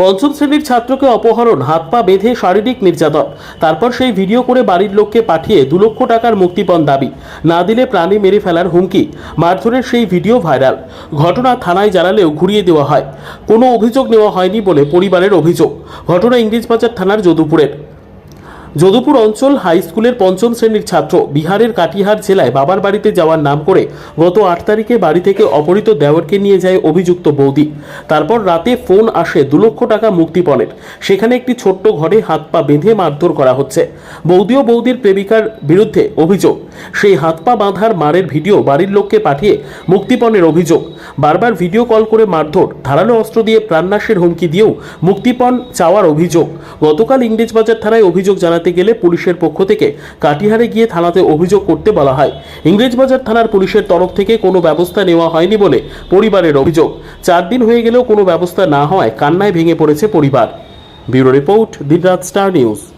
পঞ্চম শ্রেণির ছাত্রকে অপহরণ, হাত পা বেঁধে শারীরিক নির্যাতন। তারপর সেই ভিডিও করে বাড়ির লোককে পাঠিয়ে দু লক্ষ টাকার মুক্তিপণ দাবি। না দিলে প্রাণী মেরে ফেলার হুমকি। মারধরের সেই ভিডিও ভাইরাল। ঘটনা থানায় জানালেও ঘুরিয়ে দেওয়া হয়। কোনো অভিযোগ নেওয়া হয়নি বলে পরিবারের অভিযোগ। ঘটনা ইংরেজবাজার থানার যদুপুরের। যদুপুর অঞ্চল হাই স্কুলের পঞ্চম শ্রেণির ছাত্র বিহারের কাটিহার জেলায় বাবার বাড়িতে যাওয়ার নাম করে গত আট তারিখে বাড়ি থেকে অপহৃত দেওরকে নিয়ে যায় অভিযুক্ত বৌদি। তারপর রাতে ফোন আসে দু লক্ষ টাকা মুক্তিপণের। সেখানে একটি ছোট্ট ঘরে হাত পা বেঁধে মারধর করা হচ্ছে। বৌদি ও বৌদির প্রেমিকার বিরুদ্ধে অভিযোগ। সেই হাত পা বাঁধার মারের ভিডিও বাড়ির লোককে পাঠিয়ে মুক্তিপণের অভিযোগ। বারবার ভিডিও কল করে মারধর, ধারালো অস্ত্র দিয়ে প্রাণনাশের হুমকি দিয়েও মুক্তিপণ চাওয়ার অভিযোগ। গতকাল ইংরেজবাজার থানায় অভিযোগ জানাতে গেলে পুলিশের পক্ষ থেকে কাটিহারে গিয়ে থানাতে অভিযোগ করতে বলা হয়। ইংরেজবাজার থানার পুলিশের তরফ থেকে কোনো ব্যবস্থা নেওয়া হয়নি বলে পরিবারের অভিযোগ। চার দিন হয়ে গেলেও কোনো ব্যবস্থা না হওয়ায় কান্নায় ভেঙে পড়েছে পরিবার। ব্যুরো রিপোর্ট দিনরাত স্টার নিউজ।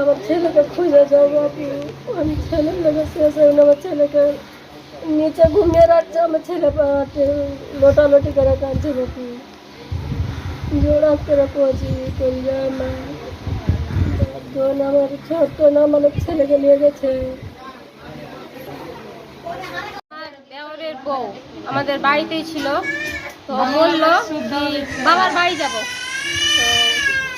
আমার ছেলেকে খুঁজে যাও বাবু আমি ছেলের লোকে শেষ হয়ে আমার ছেলেকে। নিচে ঘুমিয়ে রাখছে আমার ছেলে লোটালোটি করে কাঁদছে বাবু জোড়াত করে পৌঁছি করলে আমার তখন আমার ছোট্ট না মানে ছেলেকে নিয়ে গেছে। আমার দেওরের বউ আমাদের বাড়িতেই ছিল। তো বলল, বাবার বাড়ি যাব। তো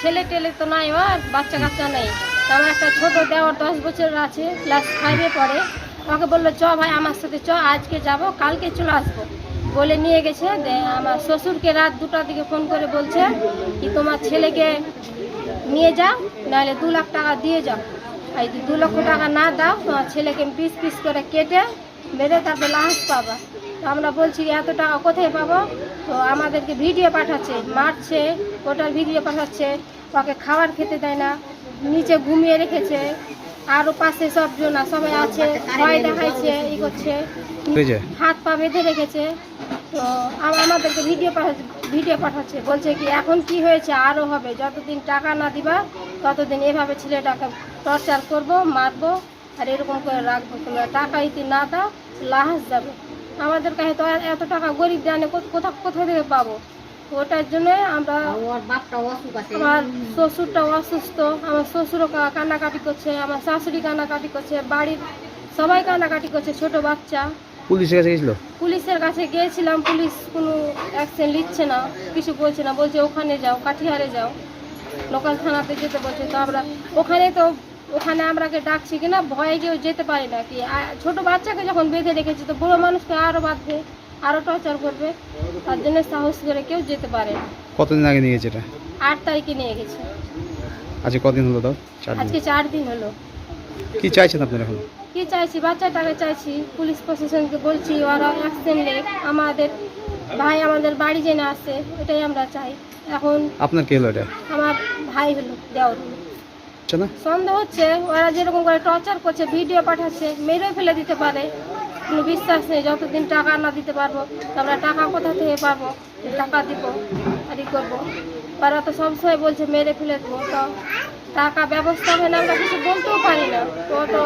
ছেলে টেলে তো নাই আমার বাচ্চা কাচ্চা নেই। আমার একটা ছোট দেওয়ার দশ বছরের আছে ক্লাস ফাইভে পড়ে। আমাকে বলল, চ ভাই, আমার সাথে চ, আজকে যাব, কালকে চলে আসব। বলে নিয়ে গেছে আমার শ্বশুরকে রাত দুটার দিকে ফোন করে বলছে কি, তোমার ছেলেকে নিয়ে যাও, নাহলে দু লাখ টাকা দিয়ে যাও। আর যদি দু লক্ষ টাকা না দাও, তোমার ছেলেকে পিস পিস করে কেটে মেরে তারপর লাশ পাবা। তো আমরা বলছি, এত টাকা কোথায় পাবো? তো আমাদেরকে ভিডিও পাঠাচ্ছে, মারছে, ওটার ভিডিও পাঠাচ্ছে, ওকে খাবার খেতে দেয় না। নিচে ঘুমিয়ে রেখেছে আরও পাশে সবজন সবাই আছে ভয় দেখাইছে ই করছে। হাত পা বেঁধে রেখেছে। তো আম- আমাদেরকে ভিডিও পাঠাচ্ছে ভিডিও পাঠাচ্ছে বলছে কি এখন কি হয়েছে আরও হবে যতদিন টাকা না দিবা ততদিন এভাবে ছেলেটাকে টর্চার করব মারবো আর এরকম করে রাখব। তোমরা টাকা যদি না দাও লাহাস যাবে। আমাদের কাছে তো আর এত টাকা গরিব জানে কোথা কোথা থেকে পাবো? ওটার জন্য আমরা আমার শ্বশুরটা অসুস্থ আমার শ্বশুরও কা- কান্নাকাটি করছে আমার শাশুড়ি কান্নাকাটি করছে বাড়ির সবাই কান্নাকাটি করছে ছোট বাচ্চা। পুলিশের কাছে গেছিল? পুলিশের কাছে গিয়েছিলাম পুলিশ কোনো অ্যাকশন নিচ্ছে না কিছু বলছে না বলছে ওখানে যাও কাঠিহারে যাও লোকাল থানাতে যেতে বলছে তো আমরা ওখানে তো ওখানে আমরাকে ডাকছি কিনা ভয়ে কেউ যেতে পারি না কি। ছোট বাচ্চাকে যখন বেঁধে রেখেছি তো বুড়ো মানুষকে আরও বাঁধবে। আরও টর্চার করবে তার জন্য সাহস করে কেউ যেতে পারে না। কতদিন আগে নিয়ে গেছে এটা? আট তারিখে নিয়ে গেছে। আজকে কদিন হলো চার দিন। আজকে চার দিন হলো। কি চাইছেন আপনারা এখন? কি চাইছি? বাচ্চাটাকে চাইছি। পুলিশ প্রশাসনকে বলছি ওরা অ্যাকশন নেই আমাদের ভাই আমাদের বাড়ি জেনে আসে এটাই আমরা চাই। এখন আপনার কে হলো এটা? আমার ভাই হলো দেওয়ার হলো সন্দেহ হচ্ছে ওরা যেরকম করে টর্চার করছে ভিডিও পাঠাচ্ছে মেরে ফেলে দিতে পারে। কোনো বিশ্বাস নেই যতদিন টাকা না দিতে পারব আমরা টাকা কোথা থেকে পাবো? টাকা দিব আর ই করব। ওরা তো সবসময় বলছে মেরে ফেলে দেবো। তো টাকা ব্যবস্থা হয় না আমরা কিছু বলতেও পারি না। তো তো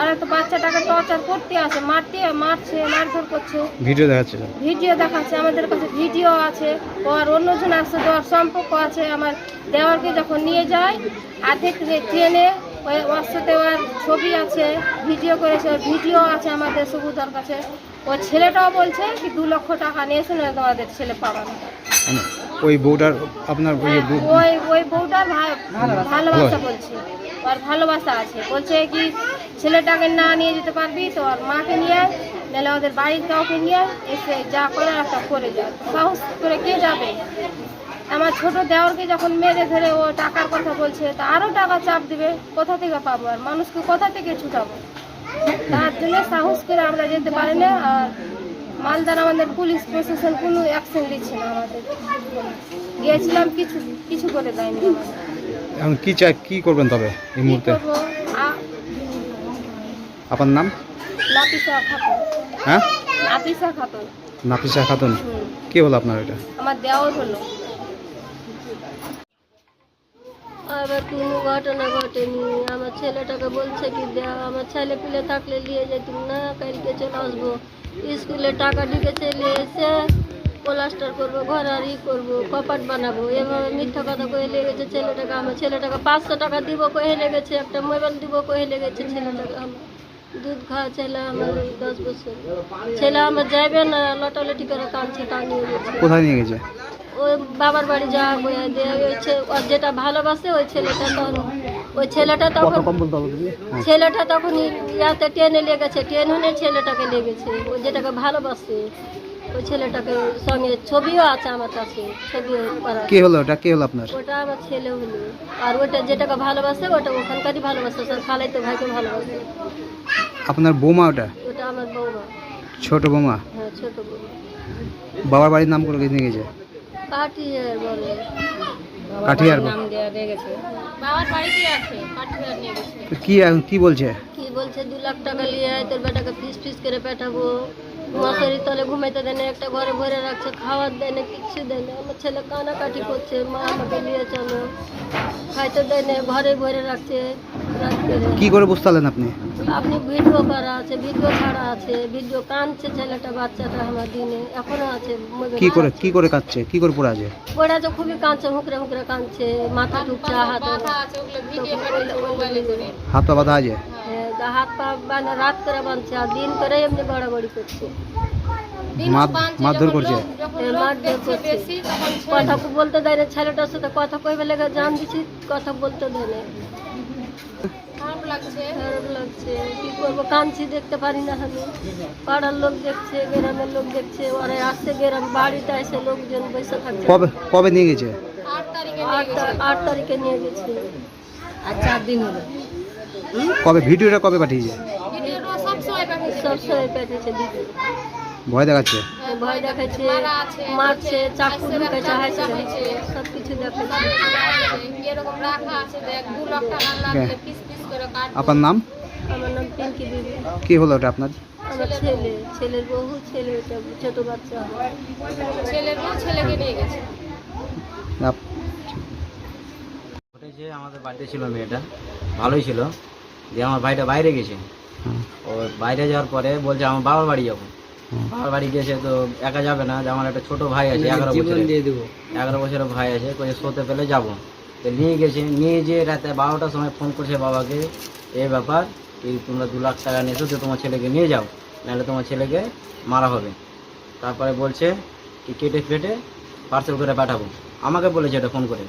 ওরা তো বাচ্চাটাকে টর্চার করতে আসে মারতে মারছে মারধর করছে। ভিডিও দেখাচ্ছে ভিডিও দেখাচ্ছে আমাদের কাছে ভিডিও আছে। ওর অন্যজন আসছে তো সম্পর্ক আছে। আমার দেওয়ারকে যখন নিয়ে যায় আর্ধেক ট্রেনে ওই ওর সাথে ওর ছবি আছে ভিডিও করেছে ওর ভিডিও আছে আমাদের সুবুদার কাছে। ওর ছেলেটাও বলছে কি দু লক্ষ টাকা নিয়েছে না তোমাদের ছেলে পাবা না। মানে ওই বউটার আপনার ওই ওই ওই বউটার ভালোবাসা। বলছে। ওর ভালোবাসা আছে। বলছে কি ছেলেটাকে না নিয়ে যেতে পারবি তো ওর মাকে নিয়ে আয়, নাহলে ওদের বাড়ির কাউকে নিয়ে আয়, এসে যা করে একটা করে যা। সাহস করে কে যাবে? আমার ছোট দেওয়ারকে যখন মেরে ধরে ও টাকার কথা বলছে তা আরও টাকা চাপ দিবে কোথা থেকে পাবো আর? মানুষকে কোথা থেকে ছুটাবো? তার জন্য সাহস করে আমরা যেতে পারি না আর মালদার আমাদের পুলিশ প্রশাসন কোনো অ্যাকশন দিচ্ছে না আমাদের। গিয়েছিলাম কিছু কিছু করে দেয়নি এখন কি চাই কি করবেন তবে এই মুহূর্তে? আপনার নাম? নাপিসা খাতুন। হ্যাঁ? নাপিসা খাতুন। নাফিসা খাতুন। কে হলো আপনার এটা? আমার দেওয়ার হলো। আবার কোনো ঘটনা ঘটেনি। আমার ছেলেটাকে বলছে কি দেয়া আমার ছেলে পিলে থাকলে নিয়ে যেতুম না, কালকে চলে আসব। স্কুলে টাকা ঢুকেছে নিয়ে এসে প্লাস্টার করব, ঘর আর ই করব, কপাট বানাবো। এভাবে মিথ্যা কথা কয়ে লেগেছে ছেলেটাকে আমার। ছেলেটাকে পাঁচশো টাকা দিব কয়ে লেগেছে, একটা মোবাইল দিব কয়ে লেগেছে ছেলেটাকে আমার। দুধ খাওয়া ছেলে আমার দশ বছর। ছেলে আমার যাইবে না, লটালটি করে কাঁদছে নিয়ে গেছে কোথায় নিয়ে গেছে? ওই বাবার বাড়ি যাওয়া ওই ওর যেটা ভালোবাসে ওই ছেলেটা তখন ওই ছেলেটা তখন হ্যাঁ। ছেলেটা তখন ইয়াতে ট্রেনে লেগেছে। ট্রেন হলে ছেলেটাকে লেগেছে। ওই যেটাকে ভালোবাসে ওই ছেলেটাকে সঙ্গে ছবিও আছে আমার কাছে। ছবিও কে হলো ওটা? কে হলো আপনার? ওটা আমার ছেলে হলো। আর ওটা যেটাকে ভালোবাসে ওটা ওখানকারই ভালোবাসে। স্যার খালাই তো ভাইকে ভালোবাসে। আপনার বৌমা ওটা? ওটা আমার বৌমা। ছোট বৌমা? হ্যাঁ ছোট বৌমা। বাবার বাড়ির নাম করে নিয়ে গেছে? বলে। কাঠিয়ার নাম দেওয়া দিয়ে গেছে। বাবার বাড়িতে আছে পাঠিয়ে নিয়ে গেছে। কি বলছে? কি বলছে দু লাখ টাকা নিয়ে আয় তোর বেটাকে পিস পিস করে পাঠাবো মশারি তলে ঘুমাইতে দেয় না একটা ঘরে ভরে রাখছে খাওয়ার দেয় না কিচ্ছু দেয় না। আমার ছেলে কানাকাটি করছে মা আমাকে নিয়ে চলো। খাইতে দেয় না ঘরে ভরে রাখছে কি করে বুঝতে আপনি? আপনি ভিডিও করা আছে ভিডিও ছাড়া আছে ভিডিও কাঁদছে ছেলেটা বাচ্চাটা আমার দিনে এখনও আছে কি করে কি করে কাটছে কি করে পড়ে আছে ওরা তো খুবই কাঁদছে হুকরে হুকরে কাঁদছে মাথা ঢুকছে হাতে আছে বাঁধা আছে? হাত পা মানে রাত করে বাঁধছে আর দিন করে এমনি বাড়াবাড়ি করছে। মার- মারধর করছে? কথা বলতে দেয় না ছেলেটার সাথে কথা কইবে লেগে জান দিছি কথা বলতে দেয় না। খারাপ লাগছে। খারাপ লাগছে কি করব? কাঁদছি দেখতে পারি না আমি। পাড়ার লোক দেখছে গ্রামের লোক দেখছে ওরা আসছে গ্রাম বাড়িতে এসে লোকজন বসে থাকছে। কবে কবে নিয়ে গেছে? আট তারিখে আট তারিখে নিয়ে গেছে। আর চার দিন হলো। কবে? ভিডিওটা কবে পাঠিয়েছে? ভয় দেখাচ্ছে? ভয় দেখাচ্ছে মারা মারছে চাকু ঢুকেছে হাসছে। সব কিছু দেখাচ্ছে। কাট আপনার নাম? আমার নাম পিঙ্কি কি হলো ওটা আপনার? আমার ছেলে ছেলের বহু ছেলে ছোট বাচ্চা। ছেলের বউ ছেলেকে নিয়ে গেছে। আমাদের বাড়িতে ছিল মেয়েটা। ভালোই ছিল। দিয়ে আমার ভাইটা বাইরে গেছে। ও বাইরে যাওয়ার পরে বলছে আমার বাবার বাড়ি যাব। বাবার বাড়ি গেছে তো একা যাবে না। যে আমার একটা ছোট ভাই আছে এগারো বছরের। এগারো বছরের ভাই আছে কয়ে শোতে পেলে যাব। তো নিয়ে গেছে। নিয়ে যেয়ে রাতে বারোটার সময় ফোন করছে বাবাকে এ ব্যাপার কি তোমরা দু লাখ টাকা নিয়েছো তো তোমার ছেলেকে নিয়ে যাও নাহলে তোমার ছেলেকে মারা হবে। তারপরে বলছে কি কেটে ফেটে পার্সেল করে পাঠাবো। আমাকে বলেছে এটা ফোন করে।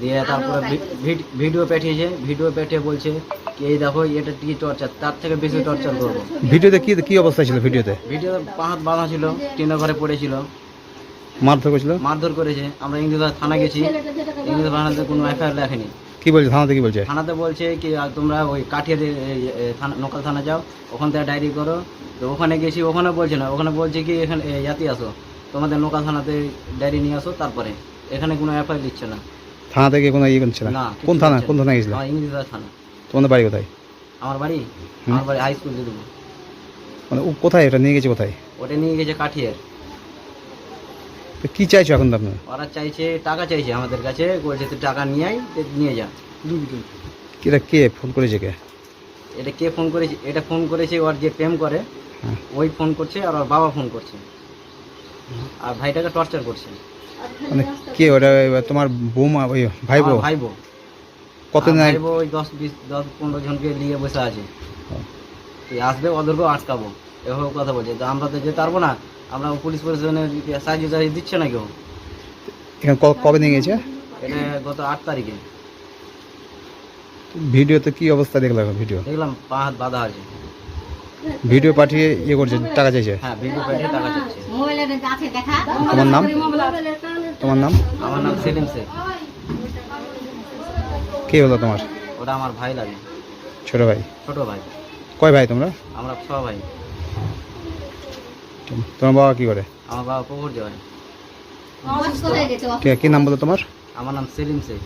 দিয়ে তারপরে ভি- ভি- ভিডিও পাঠিয়েছে ভিডিও পাঠিয়ে বলছে কি এই দেখো এটা কি টর্চার তার থেকে বেশি টর্চার করব। ভিডিওতে কি কি অবস্থা ছিল ভিডিওতে? ভিডিও পাহাত বাঁধা ছিল টিনের ঘরে পড়েছিল। মারধর করেছিল? মারধর করেছে। আমরা ইংরেজ থানা গেছি। ইংরেজ থানাতে কোনো এফআইআর লেখেনি। কি বলছে? থানাতে কি বলছে? থানাতে বলছে কি আর তোমরা ওই কাঠিয়ার থানা নোকাল থানা যাও ওখান থেকে ডায়েরি করো। তো ওখানে গেছি ওখানে বলছে না ওখানে বলছে কি এখানে ইয়াতে আসো। তোমাদের নোকাল থানাতে ডায়েরি নিয়ে আসো তারপরে। এখানে কোনো এফআইআর দিচ্ছে না। থানা থেকে কোনো ইয়ে করছে না কোন থানা? কোন। থানা গেছিল? ইংরেজ থানা। তোমাদের বাড়ি কোথায়? আমার বাড়ি? আমার বাড়ি হাই স্কুল দিয়ে দেবো। মানে ও কোথায়? এটা নিয়ে গেছে কোথায়? ওটা নিয়ে গেছে কাঠিয়ার। তো কি চাইছো এখন আপনার? ওরা চাইছে টাকা চাইছে আমাদের কাছে। বলছে তুই টাকা নিয়ে আয় নিয়ে যা। এটা কে? ফোন করেছে কে? এটা কে ফোন করেছে? এটা ফোন করেছে ওর যে প্রেম করে হ্যাঁ। ওই ফোন করছে আর ওর বাবা ফোন করছে। আর ভাইটাকে টর্চার করছে। মানে কে ওটা তোমার বৌমা ওই ভাই বউ ভাই বউ কতদিন আমার আগে? ভাই বউ ওই দশ বিশ দশ পনেরো জনকে নিয়ে বসে আছে। হ্যাঁ। তুই আসবে ওদেরকেও আটকাবো। এভাবে কথা বলছে। তো আমরা তো যেতে পারব না। আমরা পুলিশ প্রশাসনের সাহায্য টাহায্য দিচ্ছে না কেউ। এখানে ক- কবে নিয়ে গেছে? এটা গত আট তারিখে। ভিডিওতে কি অবস্থা দেখলাম ভিডিও? দেখলাম পা হাত বাঁধা আছে। ভিডিও পাঠিয়ে ইয়ে করছে টাকা চাইছে? হ্যাঁ ভিডিও পাঠিয়ে টাকা চাচ্ছে তোমার নাম? তোমার নাম? আমার নাম সেলিম শেখ। কে হলো তোমার? ওটা আমার ভাই লাগে। ছোট ভাই। ছোট ভাই। কয় ভাই তোমরা? আমরা ছ ভাই। তোমার বাবা কি করে? আমার বাবা পুকুর যায় কে- কি নাম বলো তোমার? আমার নাম সেলিম শেখ।